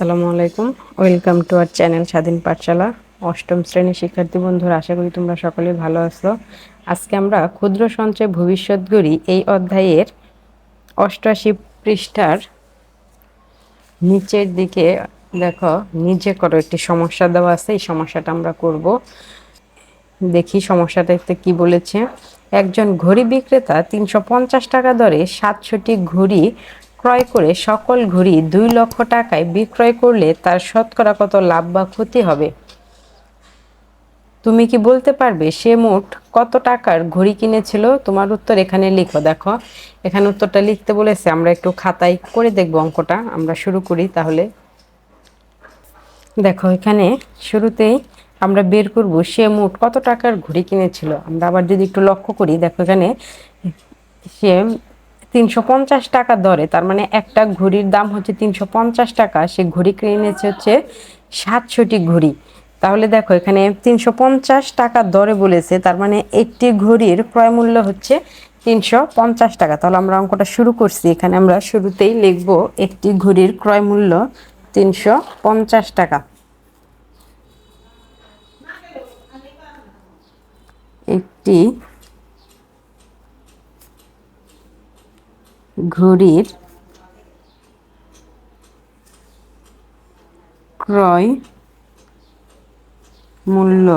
আসসালামু আলাইকুম। Welcome to our channel স্বাধীন পাঠশালা। অষ্টম শ্রেণির শিক্ষার্থী বন্ধুরা, আশা করি তোমরা সকলেই ভালো আছো। আজকে আমরা ক্ষুদ্র সঞ্চয় ভবিষ্যৎ গড়ি এই অধ্যায়ের অষ্টআশি পৃষ্ঠার নিচের দিকে, দেখো নিজে করো, একটি সমস্যা দেওয়া আছে, এই সমস্যাটা আমরা করব। দেখি সমস্যাটাতে কি বলেছে। একজন ঘড়ি বিক্রেতা তিনশো পঞ্চাশ টাকা দরে সাতশোটি ঘড়ি ক্রয় করে সকল ঘড়ি দুই লক্ষ টাকায় বিক্রয় করলে তার শতকরা কত লাভ বা ক্ষতি হবে? তুমি কি বলতে পারবে সে মোট কত টাকার ঘড়ি কিনেছিল? তোমার উত্তর এখানে লিখো, দেখো। এখানে উত্তরটা লিখতে বলেছে, আমরা একটু খাতায় করে দেখব অঙ্কটা। আমরা শুরু করি তাহলে। দেখো, এখানে শুরুতেই আমরা বের করব সে মোট কত টাকার ঘড়ি কিনেছিল। আমরা আবার যদি একটু লক্ষ্য করি, দেখো এখানে সে তিনশো পঞ্চাশ টাকা দরে, তার মানে একটা ঘড়ির দাম হচ্ছে তিনশো পঞ্চাশ টাকা, সে ঘড়ি কিনেছে হচ্ছে সাতশোটি ঘড়ি। তাহলে দেখো, এখানে তিনশো পঞ্চাশ টাকা দরে বলেছে, তার মানে একটি ঘড়ির ক্রয় মূল্য হচ্ছে তিনশো পঞ্চাশ টাকা। তাহলে আমরা অঙ্কটা শুরু করছি, এখানে আমরা শুরুতেই লিখব একটি ঘড়ির ক্রয় মূল্য তিনশো পঞ্চাশ টাকা। একটি ঘড়ির ক্রয় মূল্য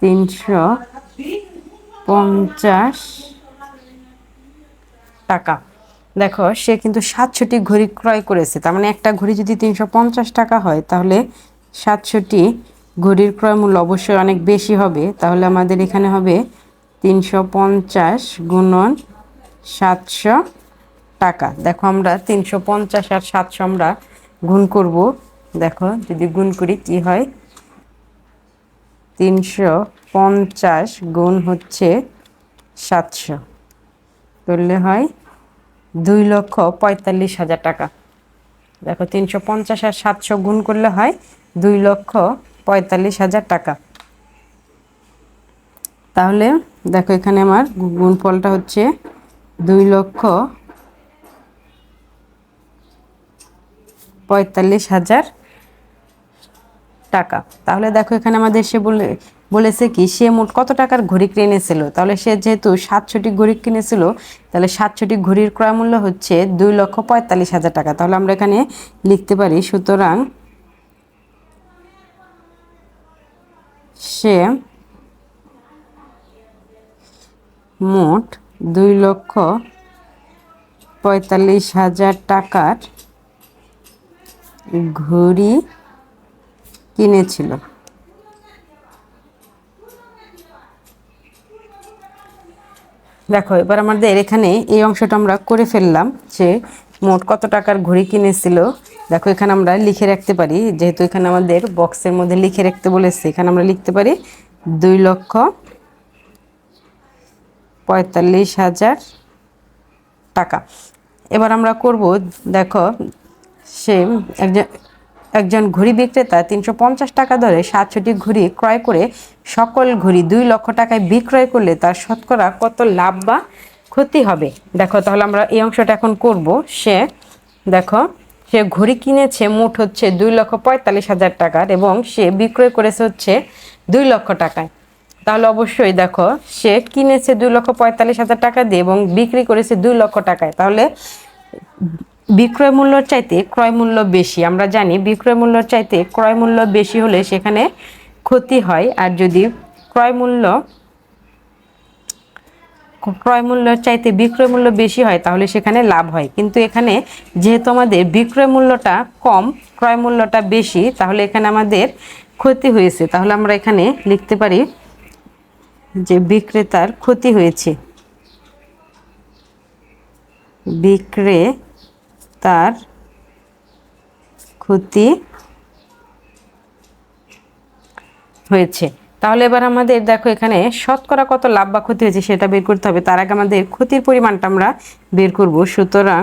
তিনশো পঞ্চাশ টাকা। দেখো, সে কিন্তু সাতশোটি ঘড়ি ক্রয় করেছে। তার মানে একটা ঘড়ি যদি তিনশো পঞ্চাশ টাকা হয়, তাহলে সাতশোটি ঘড়ির ক্রয় মূল্য অবশ্যই অনেক বেশি হবে। তাহলে আমাদের এখানে হবে তিনশো পঞ্চাশ গুণন সাতশো টাকা। দেখো আমরা তিনশো পঞ্চাশ আর সাতশো আমরা গুণ করব। দেখো, যদি গুণ করি কি হয়? তিনশো পঞ্চাশ গুণ হচ্ছে সাতশো। করলে হয় দুই লক্ষ পঁয়তাল্লিশ হাজার টাকা। দেখো, তিনশো পঞ্চাশ আর সাতশো গুণ করলে হয় দুই লক্ষ পঁয়তাল্লিশ হাজার টাকা। তাহলে দেখো এখানে আমার গুণফলটা হচ্ছে দুই লক্ষ পঁয়তাল্লিশ হাজার টাকা। তাহলে দেখো এখানে আমাদের সে বলে, বলেছে কি, সে মোট কত টাকার ঘড়ি কিনেছিল? তাহলে সে যেহেতু সাতশোটি ঘড়ি কিনেছিল, তাহলে সাতশোটি ঘড়ির ক্রয় মূল্য হচ্ছে দুই লক্ষ পঁয়তাল্লিশ হাজার টাকা। তাহলে আমরা এখানে লিখতে পারি, সুতরাং সে মোট দুই লক্ষ পঁয়তাল্লিশ হাজার টাকার ঘড়ি কিনেছিল। দেখো, এবার আমাদের এখানে এই অংশটা আমরা করে ফেললাম যে মোট কত টাকার ঘড়ি কিনেছিল। দেখো, এখানে আমরা লিখে রাখতে পারি, যেহেতু এখানে আমাদের বক্সের মধ্যে লিখে রাখতে বলেছে, এখানে আমরা লিখতে পারি দুই লক্ষ পঁয়তাল্লিশ হাজার টাকা। এবার আমরা করব, দেখো, সে একজন একজন ঘড়ি বিক্রেতা তিনশো পঞ্চাশ টাকা দরে সাতশোটি ঘড়ি ক্রয় করে সকল ঘড়ি দুই লক্ষ টাকায় বিক্রয় করলে তার শতকরা কত লাভ বা ক্ষতি হবে? দেখো, তাহলে আমরা এই অংশটা এখন করব। সে, দেখো, সে ঘড়ি কিনেছে মোট হচ্ছে দুই লক্ষ পঁয়তাল্লিশ হাজার টাকার এবং সে বিক্রয় করেছে হচ্ছে দুই লক্ষ টাকায়। তাহলে অবশ্যই দেখো, সে কিনেছে দুই লক্ষ পঁয়তাল্লিশ হাজার টাকা দিয়ে এবং বিক্রি করেছে দুই লক্ষ টাকায়। তাহলে বিক্রয় মূল্যর চাইতে ক্রয় মূল্য বেশি, আমরা জানি বিক্রয় মূল্যর চাইতে ক্রয় মূল্য বেশি হলে সেখানে ক্ষতি হয়। আর যদি ক্রয় মূল্য, ক্রয় মূল্যের চাইতে বিক্রয় মূল্য বেশি হয়, তাহলে সেখানে লাভ হয়। কিন্তু এখানে যেহেতু আমাদের বিক্রয় মূল্যটা কম, ক্রয় মূল্যটা বেশি, তাহলে এখানে আমাদের ক্ষতি হয়েছে। তাহলে আমরা এখানে লিখতে পারি যে বিক্রেতার ক্ষতি হয়েছে। বিক্রে তার ক্ষতি হয়েছে। তাহলে এবার আমাদের দেখো এখানে শতকরা কত লাভ বা ক্ষতি হয়েছে সেটা বের করতে হবে। তার আগে আমাদের ক্ষতির পরিমাণটা আমরা বের করব। সুতরাং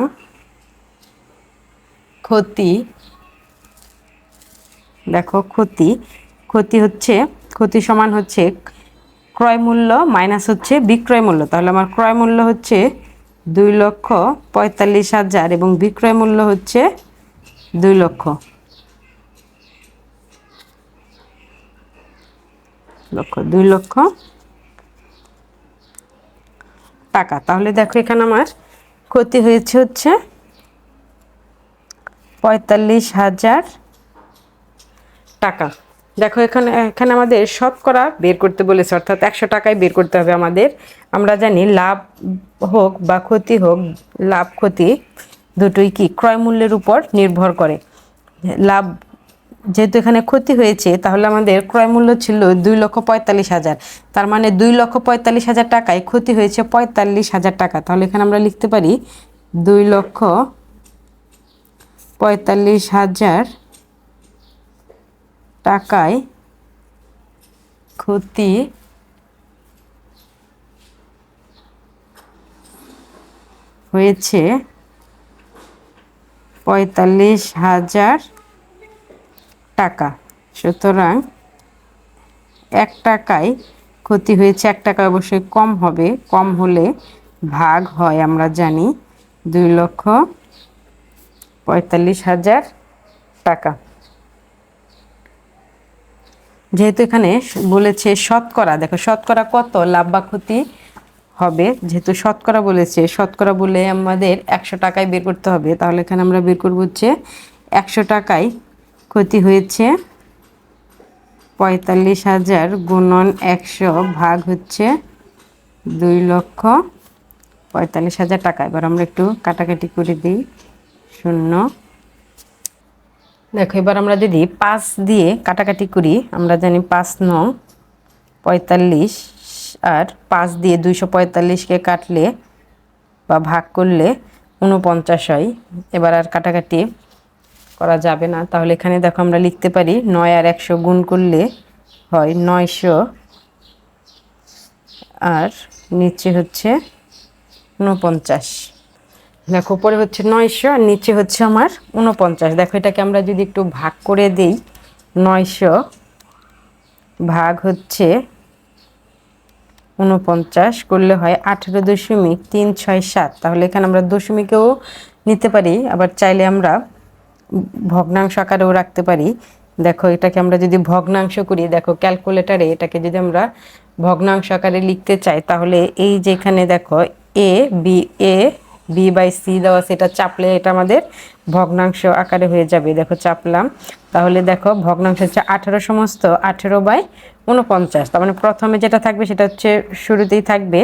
ক্ষতি, দেখো ক্ষতি ক্ষতি হচ্ছে, ক্ষতি সমান হচ্ছে ক্রয় মূল্য মাইনাস হচ্ছে বিক্রয় মূল্য। তাহলে আমার ক্রয় মূল্য হচ্ছে দুই লক্ষ পঁয়তাল্লিশ হাজার এবং বিক্রয় মূল্য হচ্ছে দুই লক্ষ। লক্ষ, দুই লক্ষ টাকা। তাহলে দেখো এখানে আমার ক্ষতি হয়েছে হচ্ছে পঁয়তাল্লিশ হাজার টাকা। দেখো, এখানে এখানে আমাদের শতকরা বের করতে বলেছে, অর্থাৎ একশো টাকায় বের করতে হবে আমাদের। আমরা জানি লাভ হোক বা ক্ষতি হোক, লাভ ক্ষতি দুটোই কি ক্রয় মূল্যের উপর নির্ভর করে। লাভ যেহেতু এখানে ক্ষতি হয়েছে, তাহলে আমাদের ক্রয় মূল্য ছিল দুই লক্ষ পঁয়তাল্লিশ হাজার। তার মানে দুই লক্ষ পঁয়তাল্লিশ হাজার টাকায় ক্ষতি হয়েছে পঁয়তাল্লিশ হাজার টাকা। তাহলে এখানে আমরা লিখতে পারি দুই লক্ষ পঁয়তাল্লিশ হাজার টাকায় ক্ষতি হয়েছে পঁয়তাল্লিশ হাজার টাকা। সুতরাং এক টাকায় ক্ষতি হয়েছে, এক টাকা অবশ্যই কম হবে। কম হলে ভাগ হয়, আমরা জানি। দুই লক্ষ পঁয়তাল্লিশ হাজার টাকা। যেহেতু এখানে বলেছে শতকরা, দেখো শতকরা কত? লাভ বা ক্ষতি হবে। যেহেতু শতকরা বলেছে, শতকরা বলে আমাদের একশো টাকায় বের করতে হবে। তাহলে এখানে আমরা বের করব হচ্ছে একশো টাকায় ক্ষতি হয়েছে পঁয়তাল্লিশ হাজার গুণন একশো ভাগ হচ্ছে দুই লক্ষ পঁয়তাল্লিশ হাজার টাকা। এবার আমরা একটু কাটাকাটি করে দিই। শূন্য দেখো, এবার আমরা যদি পাঁচ দিয়ে কাটাকাটি করি, আমরা জানি পাঁচ নং পঁয়তাল্লিশ, আর পাঁচ দিয়ে দুইশো পঁয়তাল্লিশকে কাটলে বা ভাগ করলে উনপঞ্চাশ হয়। এবার আর কাটাকাটি করা যাবে না। তাহলে এখানে দেখো আমরা লিখতে পারি নয় আর একশো গুণ করলে হয় নয়শো। আর নিচে হচ্ছে উনপঞ্চাশ দেখো, উপরে হচ্ছে নয়শো আর নিচে হচ্ছে আমার উনপঞ্চাশ দেখো, এটাকে আমরা যদি একটু ভাগ করে দেই, নয়শো ভাগ হচ্ছে উনপঞ্চাশ করলে হয় আঠেরো দশমিক তিন ছয় সাত। তাহলে এখানে আমরা দশমিকেও নিতে পারি, আবার চাইলে আমরা ভগ্নাংশ আকারেও রাখতে পারি। দেখো, এটাকে আমরা যদি ভগ্নাংশ করি, দেখো, ক্যালকুলেটারে এটাকে যদি আমরা ভগ্নাংশ আকারে লিখতে চাই, তাহলে এই যেখানে দেখো, A, B, A B by C দেওয়া সেটা চাপলে এটা আমাদের ভগ্নাংশ আকারে হয়ে যাবে। দেখো চাপলাম। তাহলে দেখো ভগ্নাংশ হচ্ছে আঠেরো সমস্ত, আঠেরো বাই উনপঞ্চাশ তার মানে প্রথমে যেটা থাকবে সেটা হচ্ছে শুরুতেই থাকবে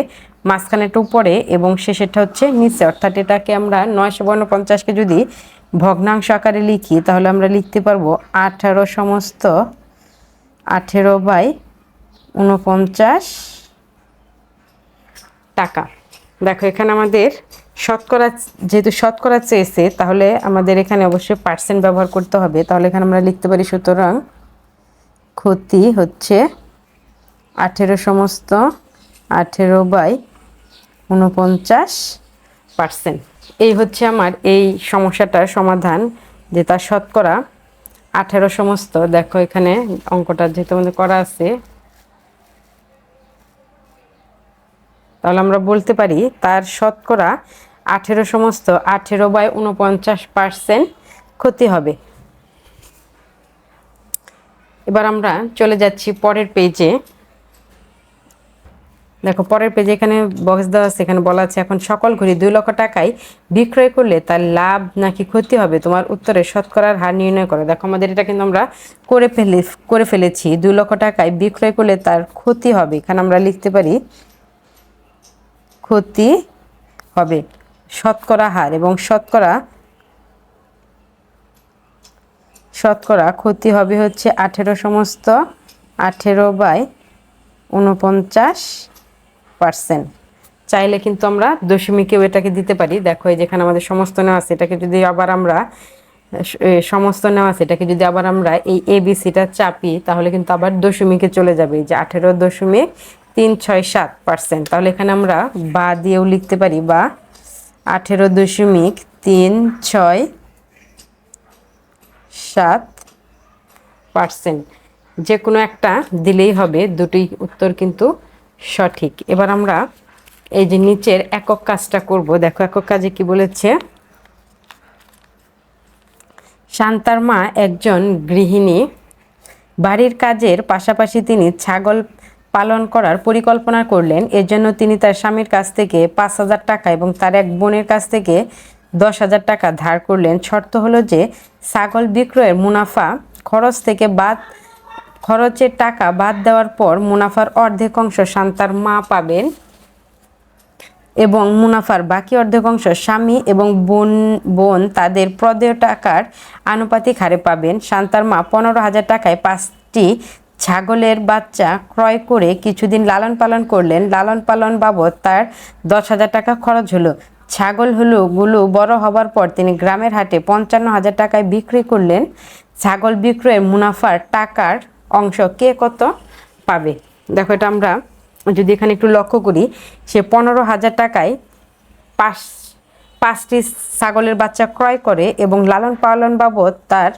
মাঝখানেটা উপরে এবং শেষেরটা হচ্ছে নিচে। অর্থাৎ এটাকে আমরা নয়শো উনপঞ্চাশকে যদি ভগ্নাংশ আকারে লিখি, তাহলে আমরা লিখতে পারব আঠারো সমস্ত, আঠেরো বাই উনপঞ্চাশ টাকা। দেখো এখানে আমাদের শতকরা, যেহেতু শতকরা চেয়েছে, তাহলে আমাদের এখানে অবশ্যই পার্সেন্ট ব্যবহার করতে হবে। তাহলে এখানে আমরা লিখতে পারি, সুতরাং ক্ষতি হচ্ছে আঠেরো সমস্ত আঠেরো বাই উনপঞ্চাশ পার্সেন্ট এই হচ্ছে আমার এই সমস্যাটার সমাধান, যে তার শতকরা আঠেরো সমস্ত। দেখো এখানে অঙ্কটা যেহেতু আমাদের করা আছে, তাহলে আমরা বলতে পারি তার শতকরা আঠেরো সমস্ত আঠেরো বাই উনপঞ্চাশ পার্সেন্ট ক্ষতি হবে। এবার আমরা চলে যাচ্ছি পরের পেজে। দেখো, পরের পেজে এখানে বক্স দেওয়া আছে, এখানে বলা আছে, এখন সকল ঘড়ি দুই লক্ষ টাকায় বিক্রয় করলে তার লাভ নাকি ক্ষতি হবে? তোমার উত্তরে শতকরার হার নির্ণয় করো। দেখো, আমাদের এটা কিন্তু আমরা করে ফেলে, করে ফেলেছি। দুই লক্ষ টাকায় বিক্রয় করলে তার ক্ষতি হবে। এখানে আমরা লিখতে পারি, ক্ষতি হবে। শতকরা হার এবং শতকরা শতকরা ক্ষতি হবে হচ্ছে আঠেরো সমস্ত আঠেরো বাই উনপঞ্চাশ পার্সেন্ট। চাইলে কিন্তু আমরা দশমিকেও এটাকে দিতে পারি। দেখো এই যেখানে আমাদের সমস্ত নেওয়া আছে, এটাকে যদি আবার আমরা সমস্ত নেওয়া আছে, এটাকে যদি আবার আমরা এই এবিসিটা চাপি, তাহলে কিন্তু আবার দশমিকে চলে যাবে। যে আঠেরো দশমিক তিন ছয় সাত পার্সেন্ট। তাহলে এখানে আমরা বা দিয়েও লিখতে পারি বা আঠেরো দশমিক তিন ছয় সাত পার্সেন্ট। যে কোনো একটা দিলেই হবে, দুটোই উত্তর কিন্তু সঠিক। এবার আমরা এই যে নিচের একক কাজটা করব, দেখো একক কাজে কি বলেছে? শান্তার মা একজন গৃহিণী, বাড়ির কাজের পাশাপাশি তিনি ছাগল পালন করার পরিকল্পনা করলেন। এর জন্য তিনি তার স্বামীর কাছ থেকে পাঁচ হাজার টাকা এবং তার এক বোনের কাছ থেকে দশ হাজার টাকা ধার করলেন। শর্ত হলো যে, ছাগল বিক্রয়ের মুনাফা খরচ থেকে বাদ, খরচের টাকা বাদ দেওয়ার পর মুনাফার অর্ধেক অংশ শান্তার মা পাবেন এবং মুনাফার বাকি অর্ধেক অংশ স্বামী এবং বোন বোন তাদের প্রদেয় টাকার আনুপাতিক হারে পাবেন। শান্তার মা পনেরো হাজার টাকায় পাঁচটি ছাগলের বাচ্চা ক্রয় করে কিছুদিন লালন পালন করলেন। লালন পালন বাবদ তার দশ হাজার টাকা খরচ হলো। ছাগল হলো গুলো বড় হবার পর তিনি গ্রামের হাটে পঞ্চান্ন হাজার টাকায় বিক্রি করলেন। ছাগল বিক্রয়ের মুনাফার টাকার অংশ কে কত পাবে? দেখো এটা আমরা যদি এখানে একটু লক্ষ্য করি, সে পনেরো হাজার টাকায় পাঁচ, পাঁচটি ছাগলের বাচ্চা ক্রয় করে এবং লালন পালন বাবদ তার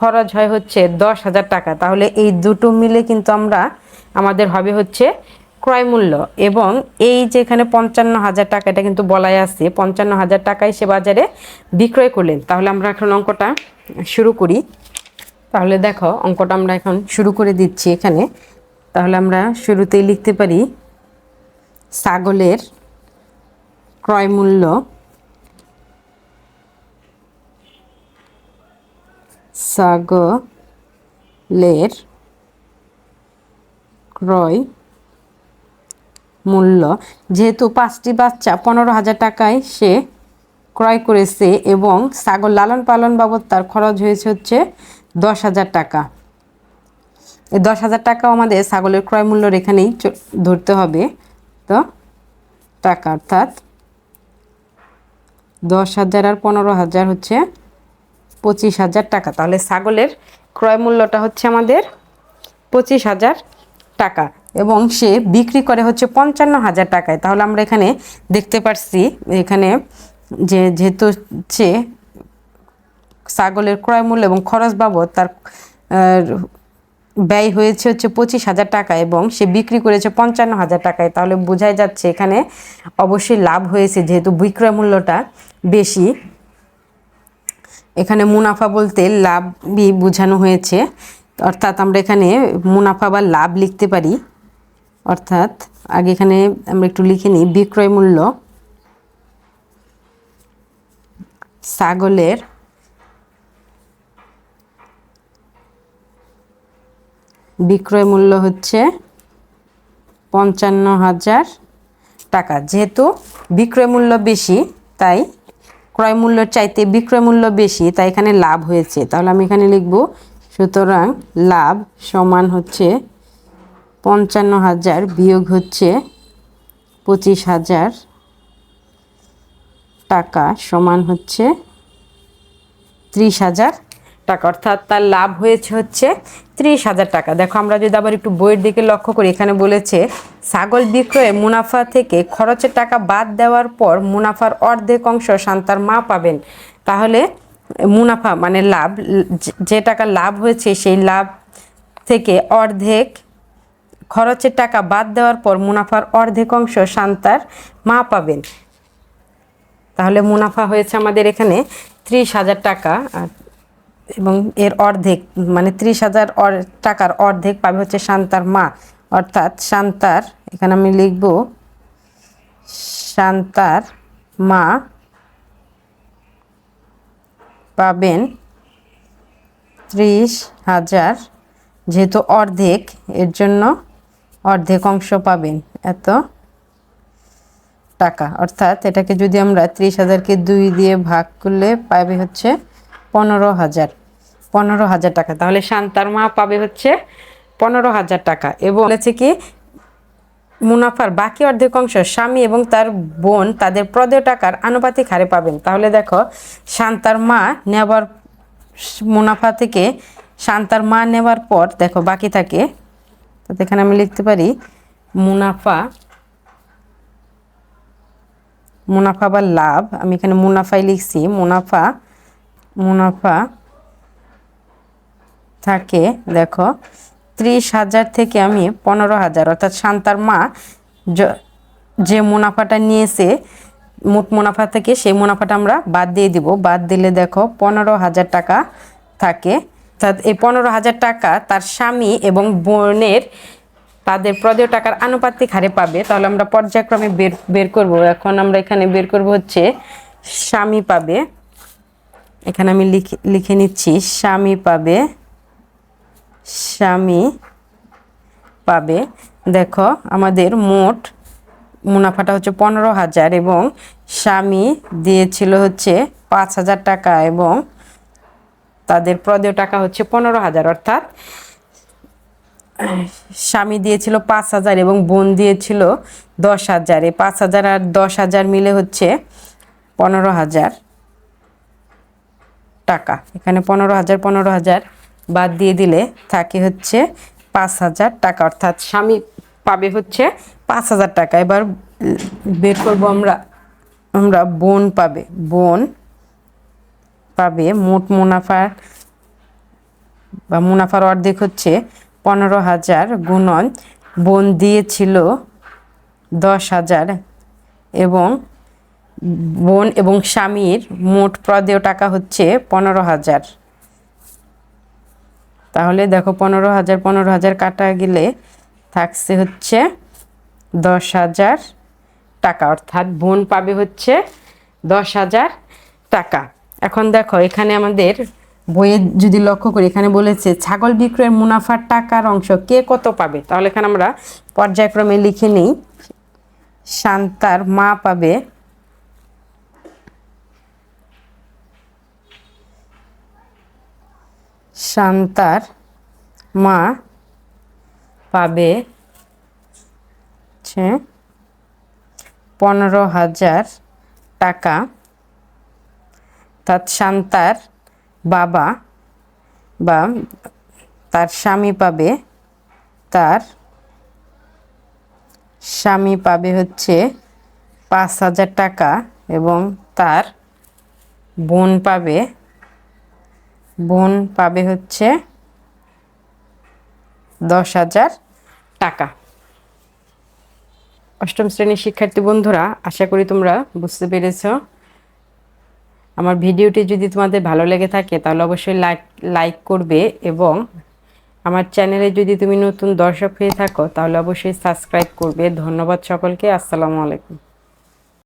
খরচ হয় হচ্ছে দশ হাজার টাকা। তাহলে এই দুটো মিলে কিন্তু আমরা, আমাদের হবে হচ্ছে ক্রয় মূল্য। এবং এই যে এখানে পঞ্চান্ন হাজার টাকা এটা কিন্তু বলাই আছে, পঞ্চান্ন হাজার টাকায় সে বাজারে বিক্রয় করলেন। তাহলে আমরা এখন অঙ্কটা শুরু করি। তাহলে দেখো, অঙ্কটা আমরা এখন শুরু করে দিচ্ছি এখানে। তাহলে আমরা শুরুতেই লিখতে পারি, ছাগলের ক্রয় ছাগলের ক্রয় মূল্য। যেহেতু পাঁচটি বাচ্চা, পনেরো হাজার টাকায় সে ক্রয় করেছে এবং ছাগল লালন পালন বাবদ তার খরচ হয়েছে হচ্ছে দশ হাজার টাকা। এই দশ হাজার টাকাও আমাদের ছাগলের ক্রয় মূল্যর এখানেই ধরতে হবে। তো টাকা অর্থাৎ দশ হাজার আর পনেরো হাজার হচ্ছে পঁচিশ হাজার টাকা। তাহলে ছাগলের ক্রয় মূল্যটা হচ্ছে আমাদের পঁচিশ হাজার টাকা এবং সে বিক্রি করে হচ্ছে পঞ্চান্ন হাজার টাকায়। তাহলে আমরা এখানে দেখতে পারছি, এখানে যে যেহেতু সে ছাগলের ক্রয় মূল্য এবং খরচ বাবদ তার ব্যয় হয়েছে হচ্ছে পঁচিশ হাজার টাকা এবং সে বিক্রি করেছে পঞ্চান্ন হাজার টাকায়। তাহলে বোঝাই যাচ্ছে এখানে অবশ্যই লাভ হয়েছে, যেহেতু বিক্রয় মূল্যটা বেশি। এখানে মুনাফা বলতে লাভই বোঝানো হয়েছে। অর্থাৎ আমরা এখানে মুনাফা বা লাভ লিখতে পারি। অর্থাৎ আগে এখানে আমরা একটু লিখে নিই, বিক্রয় মূল্য ছাগলের বিক্রয় মূল্য হচ্ছে পঞ্চান্ন হাজার টাকা। যেহেতু বিক্রয় মূল্য বেশি, তাই ক্রয় মূল্যর চাইতে বিক্রয় মূল্য বেশি তাই এখানে লাভ হয়েছে। তাহলে আমি এখানে লিখব, সুতরাং লাভ সমান হচ্ছে পঞ্চান্ন হাজার বিয়োগ হচ্ছে পঁচিশ হাজার টাকা সমান হচ্ছে ত্রিশ হাজার টাকা, অর্থাৎ তার লাভ হয়েছে হচ্ছে ত্রিশ হাজার টাকা। দেখো, আমরা যদি আবার একটু বইয়ের দিকে লক্ষ্য করি, এখানে বলেছে, ছাগল বিক্রয়ে মুনাফা থেকে খরচের টাকা বাদ দেওয়ার পর মুনাফার অর্ধেক অংশ শান্তার মা পাবেন। তাহলে মুনাফা মানে লাভ, যে- টাকা লাভ হয়েছে সেই লাভ থেকে অর্ধেক খরচের টাকা বাদ দেওয়ার পর মুনাফার অর্ধেক অংশ শান্তার মা পাবেন। তাহলে মুনাফা হয়েছে আমাদের এখানে ত্রিশ হাজার টাকা। আর এবং এর অর্ধেক মানে ত্রিশ হাজার টাকার অর্ধেক পাবে হচ্ছে শান্তার মা। অর্থাৎ শান্তার, এখানে আমি লিখব, শান্তার মা পাবেন ত্রিশ হাজার, যেহেতু অর্ধেক, এর জন্য অর্ধেক অংশ পাবেন এত টাকা। অর্থাৎ এটাকে যদি আমরা ত্রিশ হাজারকে দুই দিয়ে ভাগ করলে পাবে হচ্ছে পনেরো হাজার। পনেরো হাজার টাকা। তাহলে শান্তার মা পাবে হচ্ছে পনেরো হাজার টাকা এবং বলেছে কি, মুনাফার বাকি অর্ধেক অংশ স্বামী এবং তার বোন তাদের প্রদেয় টাকার আনুপাতিক হারে পাবেন। তাহলে দেখো শান্তার মা নেবার মুনাফা থেকে শান্তার মা নেওয়ার পর দেখো বাকি থাকে, তো এখানে আমি লিখতে পারি মুনাফা মুনাফা বা লাভ, আমি এখানে মুনাফাই লিখছি মুনাফা মুনাফা থাকে, দেখো, ত্রিশ হাজার থেকে আমি পনেরো হাজার, অর্থাৎ শান্তার মা যে মুনাফাটা নিয়েছে, মোট মুনাফা থেকে সেই মুনাফাটা আমরা বাদ দিয়ে দিব। বাদ দিলে দেখো, পনেরো হাজার টাকা থাকে। অর্থাৎ এই পনেরো হাজার টাকা তার স্বামী এবং বোনের, তাদের প্রদেয় টাকার আনুপাতিক হারে পাবে। তাহলে আমরা পর্যায়ক্রমে বের বের করব। এখন আমরা এখানে বের করব হচ্ছে, স্বামী পাবে। এখানে আমি লিখে লিখে নিচ্ছি, স্বামী পাবে স্বামী পাবে। দেখো, আমাদের মোট মুনাফাটা হচ্ছে পনেরো হাজার এবং স্বামী দিয়েছিল হচ্ছে পাঁচ হাজার টাকা এবং তাদের প্রদেয় টাকা হচ্ছে পনেরো হাজার। অর্থাৎ স্বামী দিয়েছিল পাঁচ হাজার এবং বোন দিয়েছিল দশ হাজার। এই পাঁচ হাজার আর দশ হাজার মিলে হচ্ছে পনেরো হাজার টাকা। এখানে পনেরো হাজার পনেরো হাজার বাদ দিয়ে দিলে থাকে হচ্ছে পাঁচ হাজার টাকা। অর্থাৎ স্বামী পাবে হচ্ছে পাঁচ হাজার টাকা। এবার বের করব আমরা আমরা বোন পাবে। বোন পাবে মোট মুনাফার বা মুনাফার অর্ধেক হচ্ছে পনেরো হাজার গুণন। বোন দিয়েছিল দশ হাজার এবং বোন এবং স্বামীর মোট প্রদেয় টাকা হচ্ছে পনেরো হাজার। তাহলে দেখো পনেরো হাজার পনেরো হাজার কাটা গেলে থাকছে হচ্ছে দশ হাজার টাকা। অর্থাৎ বোন পাবে হচ্ছে দশ হাজার টাকা। এখন দেখো, এখানে আমাদের বইয়ে যদি লক্ষ্য করি, এখানে বলেছে, ছাগল বিক্রয়ের মুনাফার টাকার অংশ কে কত পাবে? তাহলে এখানে আমরা পর্যায়ক্রমে লিখে নিই। শান্তার মা পাবে শান্তার মা পাবে পনেরো হাজার টাকা। তার শান্তার বাবা বা তার স্বামী পাবে, তার স্বামী পাবে হচ্ছে পাঁচ হাজার টাকা এবং তার বোন পাবে বোন পাবে হচ্ছে দশ হাজার টাকা। অষ্টম শ্রেণির শিক্ষার্থী বন্ধুরা, আশা করি তোমরা বুঝতে পেরেছ। আমার ভিডিওটি যদি তোমাদের ভালো লেগে থাকে, তাহলে অবশ্যই লাইক লাইক করবে এবং আমার চ্যানেলে যদি তুমি নতুন দর্শক হয়ে থাকো, তাহলে অবশ্যই সাবস্ক্রাইব করবে। ধন্যবাদ সকলকে। আসসালামু আলাইকুম।